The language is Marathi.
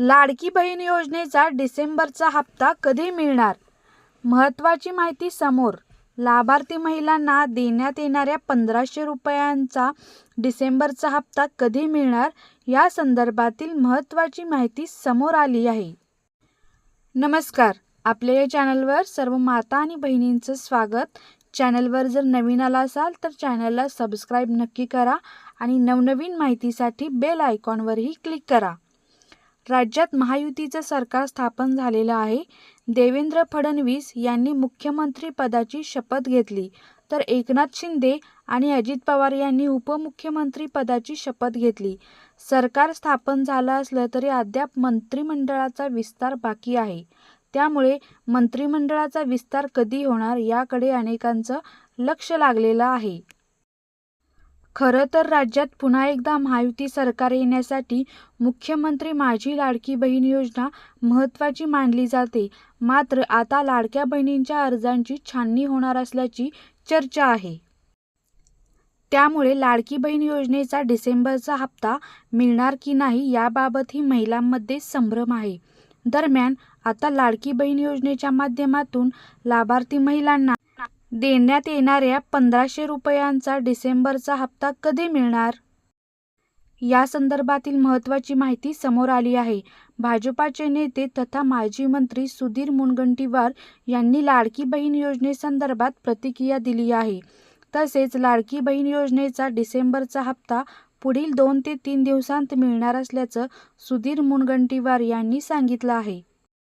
लाडकी बहीण योजनेचा डिसेंबरचा हप्ता कधी मिळणार? महत्त्वाची माहिती समोर. लाभार्थी महिलांना देण्यात येणाऱ्या पंधराशे रुपयांचा डिसेंबरचा हप्ता कधी मिळणार? या संदर्भातील महत्त्वाची माहिती समोर आली आहे. नमस्कार. आपल्या या चॅनलवर सर्व माता आणि बहिणींचं स्वागत. चॅनलवर जर नवीन आला असाल तर चॅनलला सबस्क्राईब नक्की करा आणि नवनवीन माहितीसाठी बेल आयकॉनवरही क्लिक करा. राज्यात महायुतीचं सरकार स्थापन झालेलं आहे. देवेंद्र फडणवीस यांनी मुख्यमंत्रीपदाची शपथ घेतली. तर एकनाथ शिंदे आणि अजित पवार यांनी उपमुख्यमंत्रीपदाची शपथ घेतली. सरकार स्थापन झालं असलं तरी अद्याप मंत्रिमंडळाचा विस्तार बाकी आहे. त्यामुळे मंत्रिमंडळाचा विस्तार कधी होणार याकडे अनेकांचं लक्ष लागलेलं आहे. खरं तर राज्यात पुन्हा एकदा महायुती सरकार येण्यासाठी मुख्यमंत्री माझी लाडकी बहीण योजना महत्त्वाची मानली जाते. मात्र आता लाडक्या बहिणींच्या अर्जांची छाननी होणार असल्याची चर्चा आहे. त्यामुळे लाडकी बहीण योजनेचा डिसेंबरचा हप्ता मिळणार की नाही याबाबतही महिलांमध्ये संभ्रम आहे. दरम्यान आता लाडकी बहीण योजनेच्या माध्यमातून लाभार्थी महिलांना देण्यात येणाऱ्या पंधराशे रुपयांचा डिसेंबरचा हप्ता कधी मिळणार? या संदर्भातील महत्त्वाची माहिती समोर आली आहे. भाजपाचे नेते तथा माजी मंत्री सुधीर मुनगंटीवार यांनी लाडकी बहीण योजनेसंदर्भात प्रतिक्रिया दिली आहे. तसेच लाडकी बहीण योजनेचा डिसेंबरचा हप्ता पुढील दोन ते तीन दिवसांत मिळणार असल्याचं सुधीर मुनगंटीवार यांनी सांगितलं आहे.